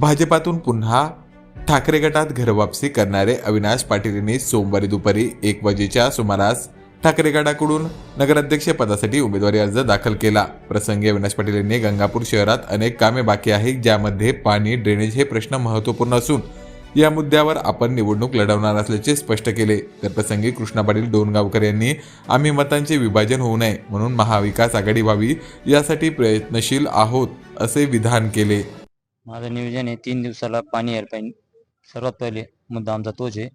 भाजपातून पुन्हा ठाकरे गटात घरवापसी करणारे अविनाश पाटील यांनी सोमवारी दुपारी एक वाजेच्या सुमारास ठाकरे गटाकडून नगराध्यक्ष पदासाठी उमेदवारी अर्ज दाखल केला. प्रसंगी अविनाश पाटील यांनी गंगापूर शहरात अनेक कामे बाकी आहेत ज्यामध्ये पाणी ड्रेनेज हे प्रश्न महत्त्वपूर्ण असून या मुद्द्यावर आपण निवडणूक लढवणार असल्याचे स्पष्ट केले. तर प्रसंगी कृष्णा पाटील डोणगावकर यांनी आम्ही मतांचे विभाजन होऊ नये म्हणून महाविकास आघाडी व्हावी यासाठी प्रयत्नशील आहोत असे विधान केले. माझं नियोजन आहे तीन दिवसाला पाणी यायला पाहिजे सर्वात पहिले मुद्दा आमचा तोच आहे.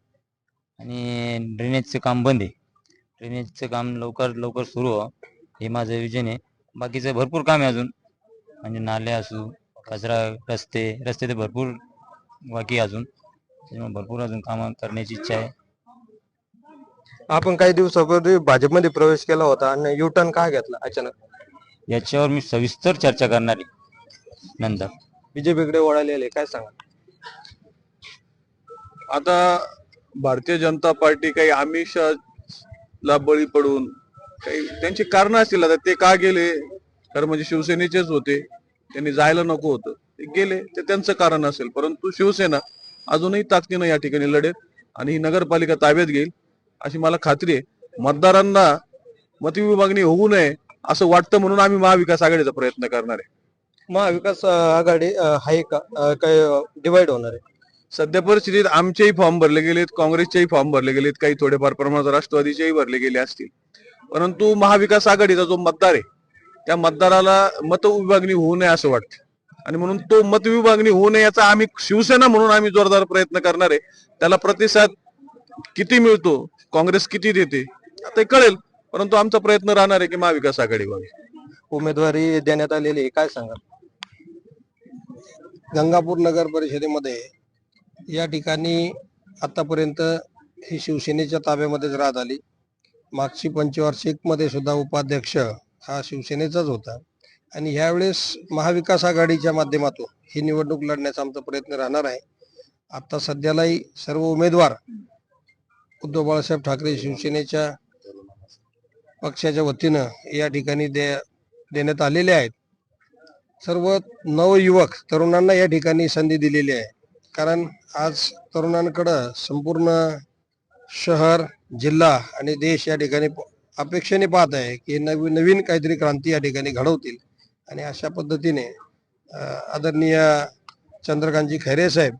आणि ड्रेनेजचं काम बंद आहे. ड्रेनेजचं काम लवकर लवकर सुरू व्हावं हे माझं विजन आहे. बाकीचं भरपूर काम आहे अजून. म्हणजे नाले असू कचरा रस्ते रस्ते तर भरपूर बाकी आहे अजून. त्याच्यामुळे भरपूर अजून कामं करण्याची इच्छा आहे. आपण काही दिवसापूर्वी भाजपमध्ये प्रवेश केला होता आणि युटर्न का घेतला अचानक? याच्यावर मी सविस्तर चर्चा करणार आहे. नंतर. बीजेपीकडे वळालेले काय सांगा आता भारतीय जनता पार्टी काही आमिषाला बळी पडून काही त्यांची कारण असतील आता ते का गेले? खरं म्हणजे शिवसेनेचेच होते. त्यांनी जायला नको होतं. ते गेले ते त्यांचं कारण असेल. परंतु शिवसेना अजूनही ताकदीनं या ठिकाणी लढेल आणि ही नगरपालिका ताब्यात घेईल अशी मला खात्री आहे. मतदारांना मतविभागणी होऊ नये असं वाटतं म्हणून आम्ही महाविकास आघाडीचा प्रयत्न करणार आहे. महाविकास आघाडी आहे का? काय डिवाइड होणार आहे. सध्या परिस्थितीत आमचेही फॉर्म भरले गेलेत काँग्रेसचेही फॉर्म भरले गेलेत काही थोडेफार प्रमाणात राष्ट्रवादीचेही भरले गेले असतील. परंतु महाविकास आघाडीचा जो मतदार आहे त्या मतदाराला मतविभागणी होऊ नये असं वाटतं. आणि म्हणून तो मतविभागणी होऊ नये याचा आम्ही शिवसेना म्हणून आम्ही जोरदार प्रयत्न करणार आहे. त्याला प्रतिसाद किती मिळतो काँग्रेस किती देते ते कळेल. परंतु आमचा प्रयत्न राहणार आहे की महाविकास आघाडी व्हावी उमेदवारी देण्यात आलेली आहे. काय सांगा गंगापूर नगर परिषदेमध्ये या ठिकाणी आतापर्यंत ही शिवसेनेच्या ताब्यामध्येच राहत आली. मागची पंचवार्षिकमध्ये सुद्धा उपाध्यक्ष हा शिवसेनेचाच होता. आणि ह्यावेळेस महाविकास आघाडीच्या माध्यमातून ही निवडणूक लढण्याचा आमचा प्रयत्न राहणार आहे. आता सध्यालाही सर्व उमेदवार उद्धव बाळासाहेब ठाकरे शिवसेनेच्या पक्षाच्या वतीनं या ठिकाणी दे देण्यात आलेले आहेत. सर्व नवयुवक तरुणांना या ठिकाणी संधी दिलेली आहे. कारण आज तरुणांकडं संपूर्ण शहर जिल्हा आणि देश या ठिकाणी प- अपेक्षेने पाहत आहे की नवीन नवीन काहीतरी क्रांती या ठिकाणी घडवतील. आणि अशा पद्धतीने आदरणीय चंद्रकांतजी खैरे साहेब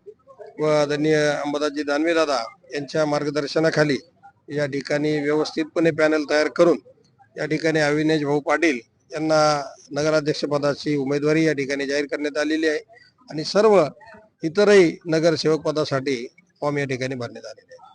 व आदरणीय अंबादासजी दानवे दादा यांच्या मार्गदर्शनाखाली या ठिकाणी व्यवस्थितपणे पॅनल तयार करून या ठिकाणी अविनेश भाऊ पाटील यांना नगराध्यक्षपदाची उमेदवारी या ठिकाणी जाहीर करण्यात आलेली आहे. आणि सर्व इतरही नगरसेवक पदासाठी फॉर्म या ठिकाणी भरण्यात आलेले आहे